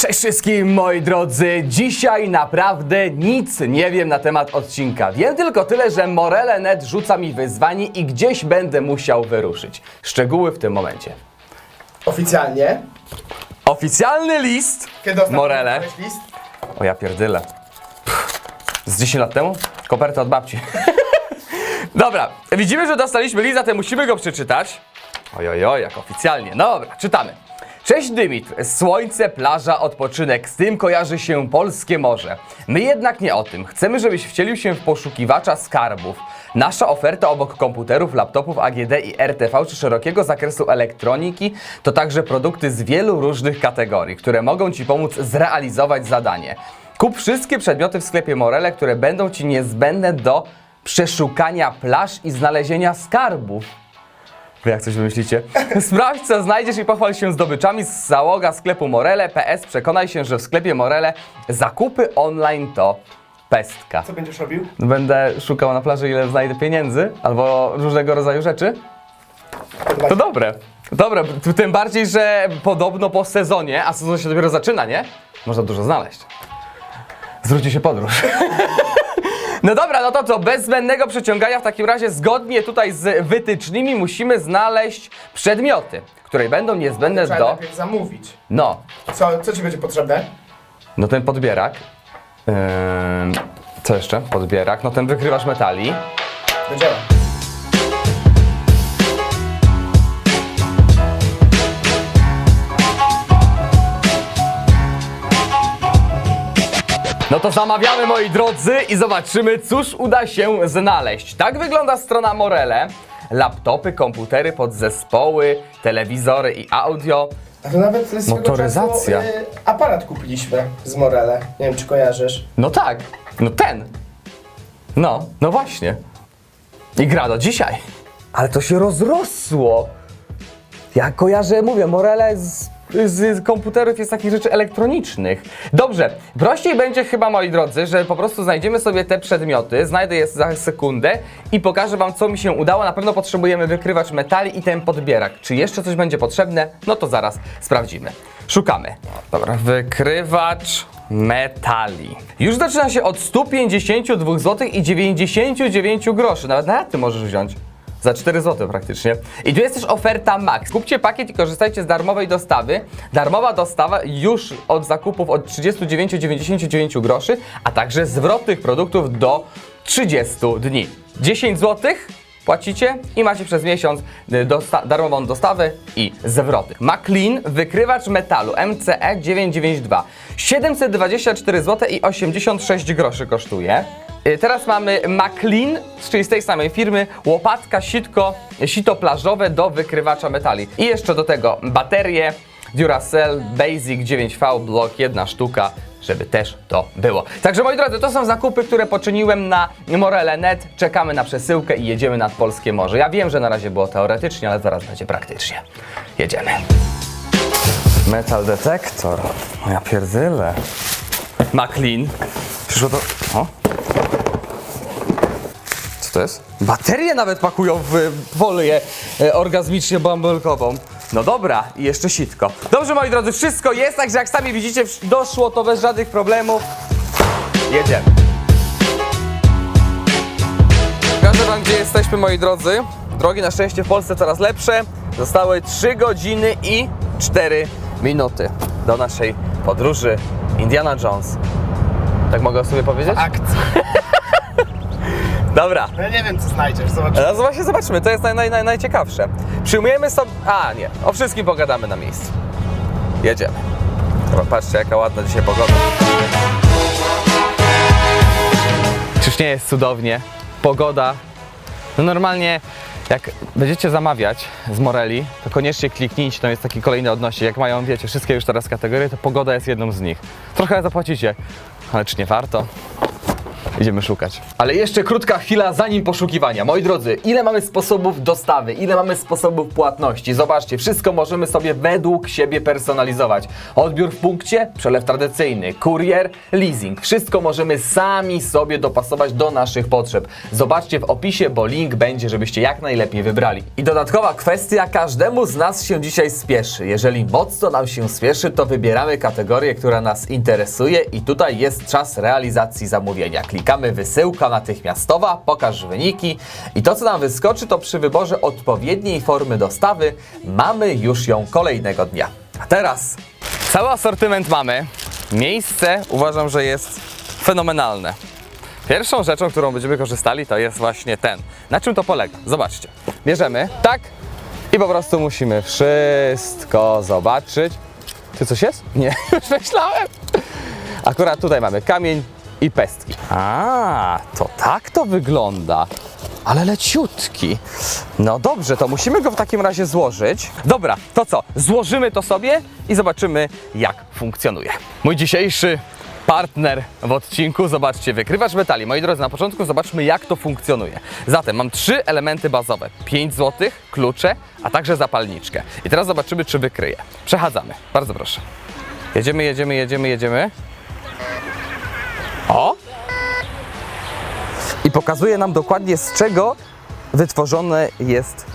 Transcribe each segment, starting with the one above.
Cześć wszystkim moi drodzy, dzisiaj naprawdę nic nie wiem na temat odcinka. Wiem tylko tyle, że Morele.net rzuca mi wyzwanie i gdzieś będę musiał wyruszyć. Szczegóły w tym momencie. Oficjalnie. Oficjalny list Kiedy ostatnio Morele. dostałeś list? O ja pierdyle. Pff, Z 10 lat temu? Kopertę od babci. Dobra, widzimy, że dostaliśmy list, zatem musimy go przeczytać. Ojojoj, jak oficjalnie. No dobra, czytamy. Cześć Dymitr, słońce, plaża, odpoczynek, z tym kojarzy się polskie morze. My jednak nie o tym. Chcemy, żebyś wcielił się w poszukiwacza skarbów. Nasza oferta obok komputerów, laptopów AGD i RTV czy szerokiego zakresu elektroniki to także produkty z wielu różnych kategorii, które mogą Ci pomóc zrealizować zadanie. Kup wszystkie przedmioty w sklepie Morele, które będą Ci niezbędne do przeszukania plaż i znalezienia skarbów. Wy jak coś wymyślicie? Sprawdź co znajdziesz i pochwal się zdobyczami z załoga sklepu Morele. PS przekonaj się, że w sklepie Morele zakupy online to pestka. Co będziesz robił? Będę szukał na plaży ile znajdę pieniędzy albo różnego rodzaju rzeczy. To dobre. Dobre, t- tym bardziej, że podobno po sezonie, a sezon się dopiero zaczyna, nie? Można dużo znaleźć. Zwróci się podróż. No dobra, no to co, bez zbędnego przeciągania w takim razie zgodnie tutaj z wytycznymi musimy znaleźć przedmioty, które będą niezbędne Trzeba do... najpierw zamówić. No, Co, co ci będzie potrzebne? no ten podbierak. Ym, co jeszcze? Podbierak. No ten wykrywacz metali. Do dzieła. No to zamawiamy moi drodzy i zobaczymy cóż uda się znaleźć. Tak wygląda strona Morele. Laptopy, komputery, podzespoły, telewizory i audio. A to nawet swego Motoryzacja. Czasu, y, aparat kupiliśmy z Morele. Nie wiem, czy kojarzysz. No tak, no ten. No, no właśnie. I gra do dzisiaj. Ale to się rozrosło. Ja kojarzę, mówię, Morele z, z komputerów jest takich rzeczy elektronicznych. Dobrze, prościej będzie chyba, moi drodzy, że po prostu znajdziemy sobie te przedmioty, znajdę je za sekundę i pokażę wam, co mi się udało. Na pewno potrzebujemy wykrywacz metali i ten podbierak. Czy jeszcze coś będzie potrzebne? No to zaraz sprawdzimy. Szukamy. Dobra, wykrywacz metali. Już zaczyna się od 152 zł i 99 groszy. Nawet na ty możesz wziąć. Za 4 zł praktycznie. I tu jest też oferta Max. Kupcie pakiet i korzystajcie z darmowej dostawy. Darmowa dostawa już od zakupów od 39,99 groszy, a także zwrotnych produktów do 30 dni. 10 zł płacicie i macie przez miesiąc y, dosta- darmową dostawę i zwroty. McLean wykrywacz metalu MCE 992 724 zł i 86 groszy kosztuje. Y, Teraz mamy McLean, czyli z tej samej firmy, łopatka, sitko, sito plażowe do wykrywacza metali. I jeszcze do tego baterie Duracell Basic 9V Block, jedna sztuka, żeby też to było. Także moi drodzy, to są zakupy, które poczyniłem na Morele.net. Czekamy na przesyłkę i jedziemy nad Polskie Morze. Ja wiem, że na razie było teoretycznie, ale zaraz będzie praktycznie. Jedziemy. Metal detektor. No ja pierdyle. McLean. Przyszło to... O. Co to jest? Baterie nawet pakują w folię e, orgazmicznie bąbelkową. No dobra, i jeszcze sitko. Dobrze, moi drodzy, wszystko jest, także jak sami widzicie, doszło to bez żadnych problemów. Jedziemy. Pokażę wam, gdzie jesteśmy, moi drodzy. Drogi na szczęście w Polsce coraz lepsze. Zostały 3 godziny i 4 minuty do naszej podróży Indiana Jones. Tak mogę sobie powiedzieć? Akcja. Dobra. No ja nie wiem, co znajdziesz. Zobaczymy. No właśnie zobaczmy, to jest naj, naj, naj, najciekawsze. Przyjmujemy sobie... A, nie, o wszystkim pogadamy na miejscu. Jedziemy. Dobra, patrzcie, jaka ładna dzisiaj pogoda. Czyż nie jest cudownie? Pogoda. No normalnie, jak będziecie zamawiać z Moreli, to koniecznie kliknijcie, tam jest taki kolejny odnośnik. Jak mają, wiecie, wszystkie już teraz kategorie, to pogoda jest jedną z nich. Trochę zapłacicie, ale czy nie warto? Idziemy szukać. Ale jeszcze krótka chwila zanim poszukiwania. Moi drodzy, ile mamy sposobów dostawy, ile mamy sposobów płatności? Zobaczcie, wszystko możemy sobie według siebie personalizować. Odbiór w punkcie, przelew tradycyjny, kurier, leasing. Wszystko możemy sami sobie dopasować do naszych potrzeb. Zobaczcie w opisie, bo link będzie, żebyście jak najlepiej wybrali. I dodatkowa kwestia, każdemu z nas się dzisiaj spieszy. Jeżeli mocno nam się spieszy, to wybieramy kategorię, która nas interesuje i tutaj jest czas realizacji zamówienia. Klikamy wysyłka natychmiastowa, pokaż wyniki i to co nam wyskoczy to przy wyborze odpowiedniej formy dostawy mamy już ją kolejnego dnia. A teraz cały asortyment mamy. Miejsce uważam, że jest fenomenalne. Pierwszą rzeczą, którą będziemy korzystali, to jest właśnie ten. Na czym to polega? Zobaczcie. Bierzemy, tak, i po prostu musimy wszystko zobaczyć. Czy coś jest? Nie, już myślałem. Akurat tutaj mamy kamień i pestki. A, to tak to wygląda. Ale leciutki. No dobrze, to musimy go w takim razie złożyć. Dobra, to co? Złożymy to sobie i zobaczymy, jak funkcjonuje. Mój dzisiejszy partner w odcinku, zobaczcie, wykrywacz metali. Moi drodzy, na początku zobaczmy, jak to funkcjonuje. Zatem mam trzy elementy bazowe: 5 zł, klucze, a także zapalniczkę. I teraz zobaczymy, czy wykryje. Przechadzamy. Bardzo proszę. Jedziemy, jedziemy, jedziemy, jedziemy. O! I pokazuje nam dokładnie z czego wytworzony jest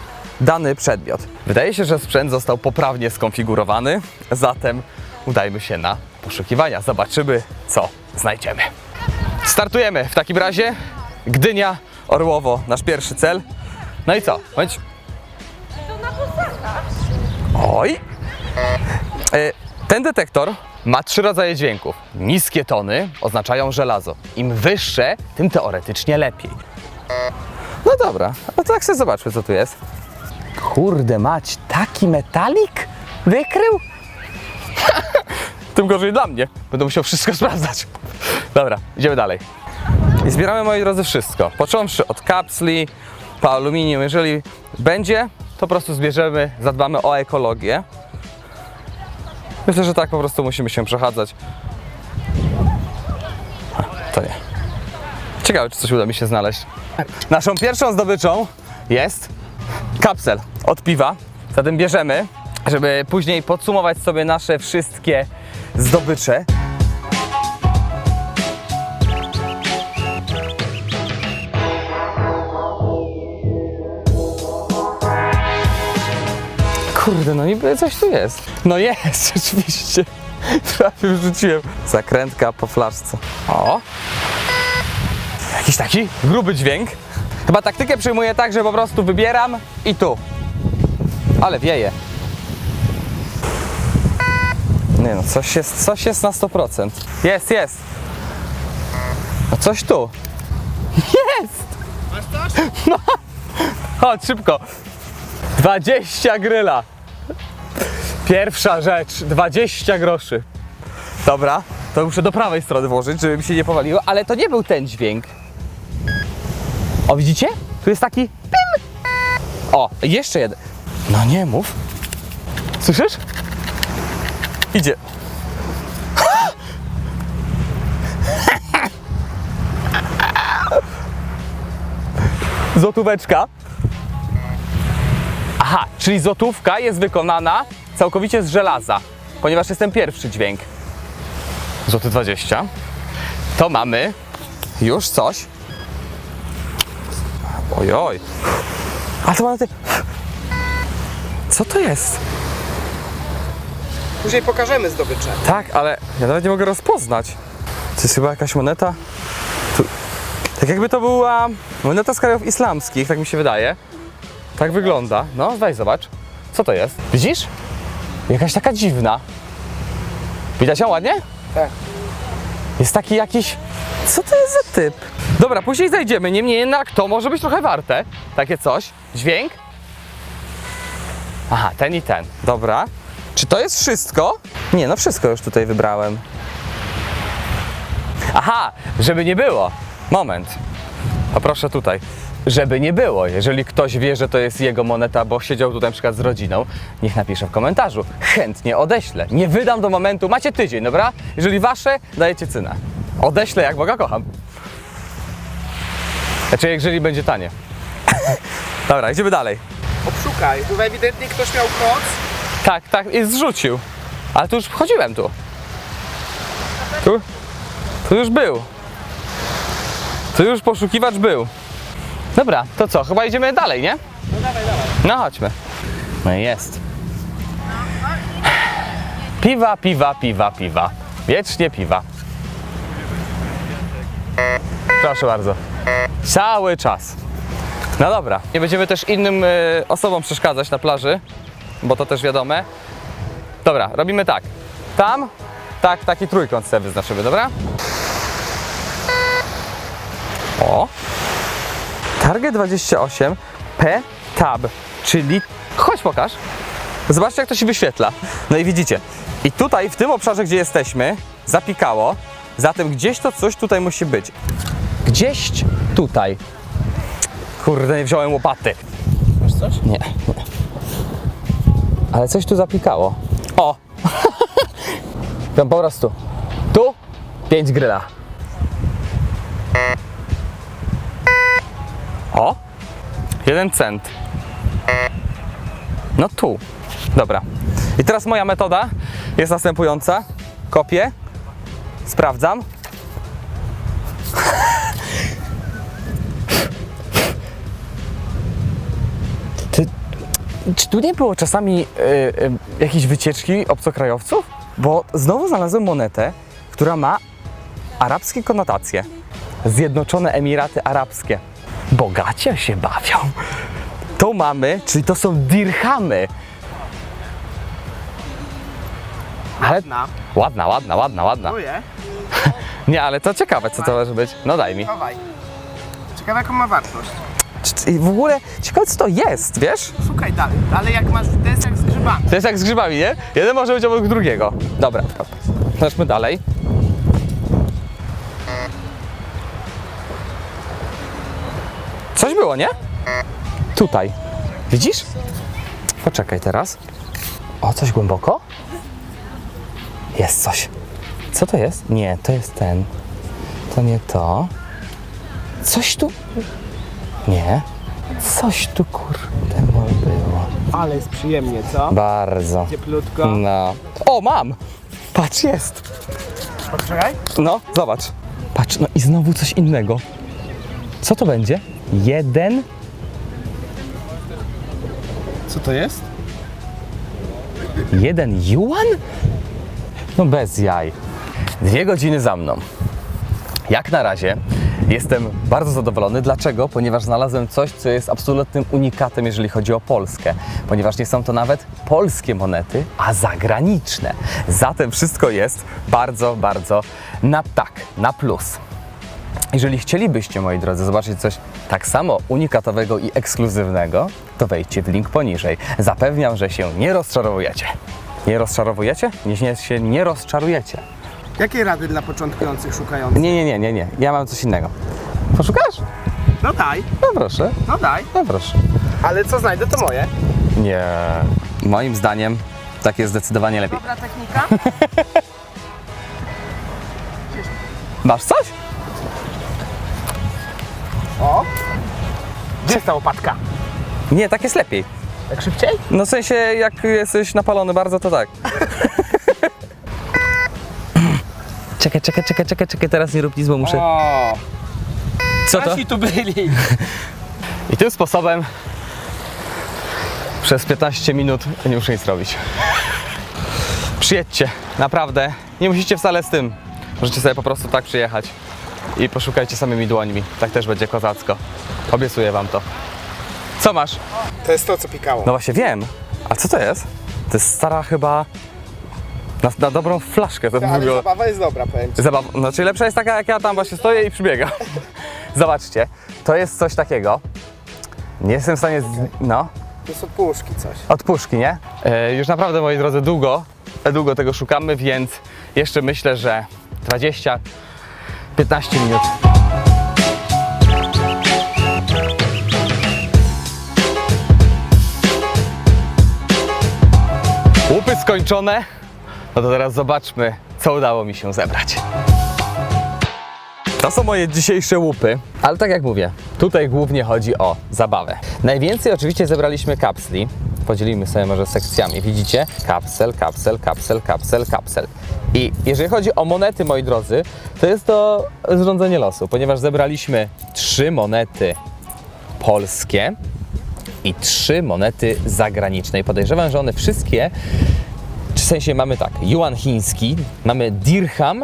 dany przedmiot. Wydaje się, że sprzęt został poprawnie skonfigurowany, zatem udajmy się na poszukiwania. Zobaczymy, co znajdziemy. Startujemy w takim razie. Gdynia, Orłowo, nasz pierwszy cel. No i co? Bądź... Oj! E, Ten detektor ma trzy rodzaje dźwięków. Niskie tony oznaczają żelazo. Im wyższe, tym teoretycznie lepiej. No dobra, no to tak sobie zobaczmy, co tu jest. Kurde mać, taki metalik wykrył? tym gorzej dla mnie. Będę musiał wszystko sprawdzać. Dobra, idziemy dalej. I zbieramy, moi drodzy, wszystko. Począwszy od kapsli, po aluminium. Jeżeli będzie, to po prostu zbierzemy, zadbamy o ekologię. Myślę, że tak po prostu musimy się przechadzać. To nie. Ciekawe, czy coś uda mi się znaleźć. Naszą pierwszą zdobyczą jest kapsel od piwa. Zatem bierzemy, żeby później podsumować sobie nasze wszystkie zdobycze. Kurde, no niby coś tu jest. No jest, rzeczywiście. Prawie wrzuciłem. Zakrętka po flaszce. O! Jakiś taki gruby dźwięk. Chyba taktykę przyjmuję tak, że po prostu wybieram i tu. Ale wieje. Nie no, coś jest, coś jest na 100%. Jest, jest. No coś tu. Jest! Masz? No. Chodź, szybko. 20 gryla. Pierwsza rzecz, 20 groszy. Dobra, to muszę do prawej strony włożyć, żeby mi się nie powaliło, ale to nie był ten dźwięk. O, widzicie? Tu jest taki pim. O, jeszcze jeden. No nie mów. Słyszysz? Idzie. Złotóweczka. Aha, czyli złotówka jest wykonana całkowicie z żelaza, ponieważ jest ten pierwszy dźwięk. Złoty 20. To mamy już coś. Ojoj. A to mamy te... Co to jest? Później pokażemy zdobycze. Tak, ale ja nawet nie mogę rozpoznać. To jest chyba jakaś moneta. Tu... Tak jakby to była moneta z krajów islamskich, tak mi się wydaje. Tak wygląda. No, weź zobacz. Co to jest? Widzisz? Jakaś taka dziwna. Widać ją ładnie? Tak. Jest taki jakiś... Co to jest za typ? Dobra, później zajdziemy. Niemniej jednak to może być trochę warte. Takie coś. Dźwięk? Aha, ten i ten. Dobra. Czy to jest wszystko? Nie, no wszystko już tutaj wybrałem. Aha, żeby nie było. Moment. Poproszę tutaj. Żeby nie było, jeżeli ktoś wie, że to jest jego moneta, bo siedział tutaj na przykład z rodziną, niech napisze w komentarzu. Chętnie odeślę. Nie wydam do momentu, macie tydzień, dobra? Jeżeli wasze, dajecie cynę. Odeślę jak Boga kocham. Znaczy, jeżeli będzie tanie. Dobra, idziemy dalej. Obszukaj, tu ewidentnie ktoś miał koc. Tak, tak, i zrzucił. Ale tu już wchodziłem tu. Tu? Tu już był. Tu już poszukiwacz był. Dobra, to co? Chyba idziemy dalej, nie? No dawaj, dawaj. No chodźmy. No jest. Piwa, piwa, piwa, piwa. Wiecznie piwa. Proszę bardzo. Cały czas. No dobra. Nie będziemy też innym e, osobom przeszkadzać na plaży, bo to też wiadome. Dobra, robimy tak. Tam, tak, taki trójkąt sobie wyznaczymy, dobra? O. Target 28 P Tab, czyli chodź pokaż. Zobaczcie jak to się wyświetla. No i widzicie. I tutaj w tym obszarze gdzie jesteśmy zapikało. Zatem gdzieś to coś tutaj musi być. Gdzieś tutaj. Kurde, nie wziąłem łopaty. Masz coś? Nie, nie. Ale coś tu zapikało. O! Tam po prostu. Tu 5 gryla. Jeden cent. No tu. Dobra. I teraz moja metoda jest następująca. Kopię, sprawdzam. Ty, czy tu nie było czasami y, y, jakiejś wycieczki obcokrajowców? Bo znowu znalazłem monetę, która ma arabskie konotacje. Zjednoczone Emiraty Arabskie. Bogacie się bawią. To mamy, czyli to są dirhamy. Ale Na. ładna, ładna, ładna, ładna. Dziękuję. Nie, ale to ciekawe, co to może być. No daj mi. Chowaj. Ciekawe jaką ma wartość. I w ogóle ciekawe, co to jest, wiesz? Szukaj dalej. Dalej jak masz, to jest jak z grzybami. To jest jak z grzybami, nie? Jeden może być obok drugiego. Dobra, chodźmy dalej. Było, nie? Tutaj. Widzisz? Poczekaj teraz. O, coś głęboko? Jest coś. Co to jest? Nie, to jest ten. To nie to. Coś tu... Nie. Coś tu kurde było. Ale jest przyjemnie, co? Bardzo. Cieplutko. No. O, mam! Patrz, jest! Poczekaj. No, zobacz. Patrz, no i znowu coś innego. Co to będzie? Jeden. Co to jest? Jeden yuan? No bez jaj. Dwie godziny za mną. Jak na razie jestem bardzo zadowolony. Dlaczego? Ponieważ znalazłem coś, co jest absolutnym unikatem, jeżeli chodzi o Polskę. Ponieważ nie są to nawet polskie monety, a zagraniczne. Zatem wszystko jest bardzo, bardzo na tak, na plus. Jeżeli chcielibyście, moi drodzy, zobaczyć coś tak samo unikatowego i ekskluzywnego, to wejdźcie w link poniżej. Zapewniam, że się nie rozczarowujecie. Nie rozczarowujecie? Nie, nie, się nie rozczarujecie. Jakie rady dla początkujących szukających? Nie, nie, nie, nie, nie. Ja mam coś innego. Poszukasz? No daj, No proszę, no daj. no proszę. Ale co znajdę, to moje. Nie. Moim zdaniem tak jest zdecydowanie lepiej. Dobra technika? Masz coś? O. Gdzie jest ta łopatka? Nie, tak jest lepiej. Tak szybciej? No w sensie, jak jesteś napalony bardzo, to tak. czekaj, czekaj, czekaj, czekaj, czekaj, teraz nie rób nic, bo muszę... O. Co to? Nasi tu byli. I tym sposobem przez 15 minut nie muszę nic robić. Przyjedźcie, naprawdę. Nie musicie wcale z tym. Możecie sobie po prostu tak przyjechać i poszukajcie samymi dłońmi. Tak też będzie kozacko. Obiecuję wam to. Co masz? To jest to, co pikało. No właśnie wiem. A co to jest? To jest stara chyba... Na, na dobrą flaszkę to Ale zabawa jest dobra, powiem ci. Zabawa, znaczy lepsza jest taka, jak ja tam właśnie stoję i przybiegam. Zobaczcie, to jest coś takiego. Nie jestem w stanie. Z... No, To są puszki coś. od puszki, nie? E, już naprawdę, moi drodzy, długo, długo tego szukamy, więc jeszcze myślę, że 20, 15 minut. Łupy skończone. No to teraz zobaczmy, co udało mi się zebrać. To są moje dzisiejsze łupy, ale tak jak mówię, tutaj głównie chodzi o zabawę. Najwięcej oczywiście zebraliśmy kapsli. Podzielimy sobie może sekcjami. Widzicie? Kapsel, kapsel, kapsel, kapsel, kapsel. I jeżeli chodzi o monety, moi drodzy, to jest to zrządzenie losu, ponieważ zebraliśmy trzy monety polskie i trzy monety zagraniczne. I podejrzewam, że one wszystkie, w sensie mamy tak, yuan chiński, mamy dirham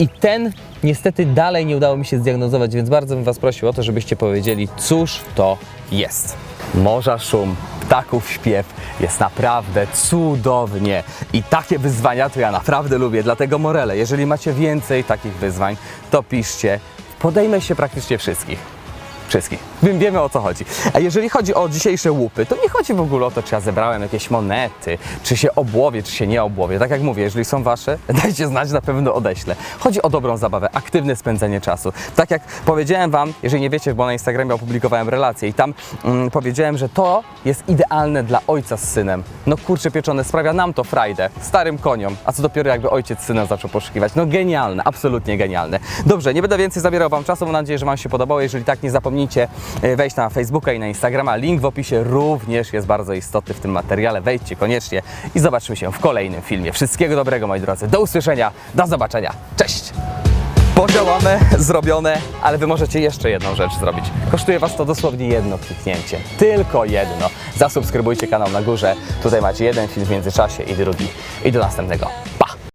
i ten niestety dalej nie udało mi się zdiagnozować, więc bardzo bym Was prosił o to, żebyście powiedzieli, cóż to jest. Morza szum, ptaków śpiew, jest naprawdę cudownie i takie wyzwania to ja naprawdę lubię, dlatego Morele, jeżeli macie więcej takich wyzwań, to piszcie, podejmę się praktycznie wszystkich. Wszystkich. Wiem, wiemy o co chodzi. A jeżeli chodzi o dzisiejsze łupy, to nie chodzi w ogóle o to, czy ja zebrałem jakieś monety, czy się obłowię, czy się nie obłowię. Tak jak mówię, jeżeli są wasze, dajcie znać, na pewno odeślę. Chodzi o dobrą zabawę, aktywne spędzenie czasu. Tak jak powiedziałem wam, jeżeli nie wiecie, bo na Instagramie opublikowałem relację i tam mm, powiedziałem, że to jest idealne dla ojca z synem. No kurczę pieczone, sprawia nam to frajdę, starym koniom, a co dopiero jakby ojciec z synem zaczął poszukiwać. No genialne, absolutnie genialne. Dobrze, nie będę więcej zabierał wam czasu, mam nadzieję, że wam się podobało. Jeżeli tak, nie zapomnijcie e, wejść na Facebooka i na Instagrama. Link w opisie również jest bardzo istotny w tym materiale. Wejdźcie koniecznie i zobaczymy się w kolejnym filmie. Wszystkiego dobrego, moi drodzy. Do usłyszenia, do zobaczenia. Cześć! Podziałane, zrobione, ale wy możecie jeszcze jedną rzecz zrobić. Kosztuje was to dosłownie jedno kliknięcie. Tylko jedno. Zasubskrybujcie kanał na górze. Tutaj macie jeden film w międzyczasie i drugi. I do następnego.